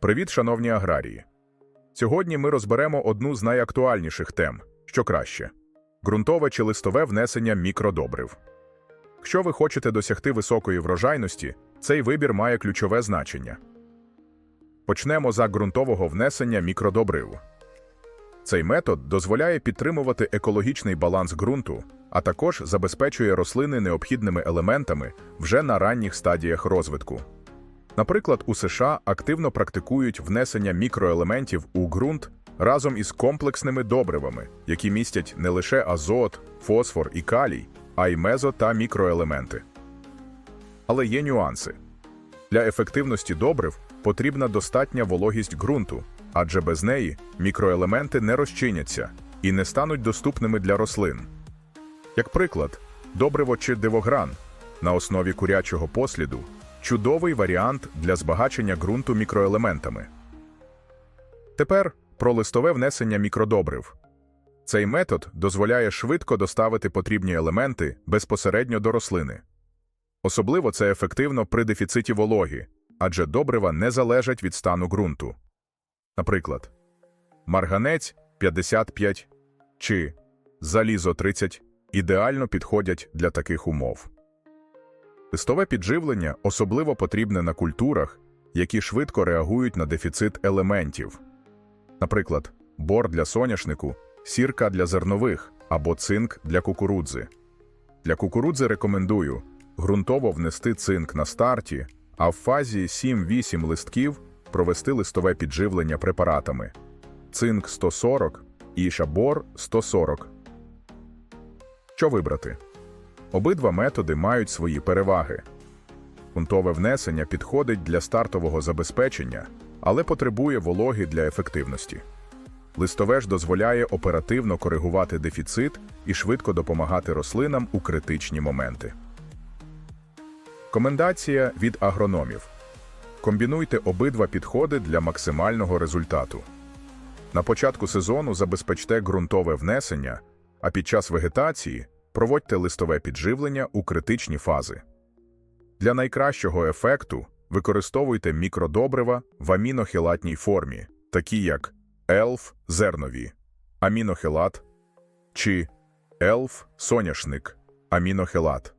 Привіт, шановні аграрії! Сьогодні ми розберемо одну з найактуальніших тем, що краще ґрунтове чи листове внесення мікродобрив. Якщо ви хочете досягти високої врожайності, цей вибір має ключове значення. Почнемо за ґрунтового внесення мікродобрив. Цей метод дозволяє підтримувати екологічний баланс ґрунту, а також забезпечує рослини необхідними елементами вже на ранніх стадіях розвитку. Наприклад, у США активно практикують внесення мікроелементів у ґрунт разом із комплексними добривами, які містять не лише азот, фосфор і калій, а й мезо та мікроелементи. Але є нюанси. Для ефективності добрив потрібна достатня вологість ґрунту, адже без неї мікроелементи не розчиняться і не стануть доступними для рослин. Як приклад, добриво чи дивогран на основі курячого посліду чудовий варіант для збагачення ґрунту мікроелементами. Тепер про листове внесення мікродобрив. Цей метод дозволяє швидко доставити потрібні елементи безпосередньо до рослини. Особливо це ефективно при дефіциті вологи, адже добрива не залежать від стану ґрунту. Наприклад, марганець 55 чи залізо 30 ідеально підходять для таких умов. Листове підживлення особливо потрібне на культурах, які швидко реагують на дефіцит елементів. Наприклад, бор для соняшнику, сірка для зернових або цинк для кукурудзи. Для кукурудзи рекомендую ґрунтово внести цинк на старті, а в фазі 7-8 листків провести листове підживлення препаратами цинк 140 і шабор 140. Що вибрати? Обидва методи мають свої переваги. Ґрунтове внесення підходить для стартового забезпечення, але потребує вологи для ефективності. Листове ж дозволяє оперативно коригувати дефіцит і швидко допомагати рослинам у критичні моменти. Комендація від агрономів: комбінуйте обидва підходи для максимального результату. На початку сезону забезпечте ґрунтове внесення, а під час вегетації проводьте листове підживлення у критичні фази. Для найкращого ефекту використовуйте мікродобрива в амінохілатній формі, такі як елф зернові, амінохилат чи елф соняшник, амінохилат.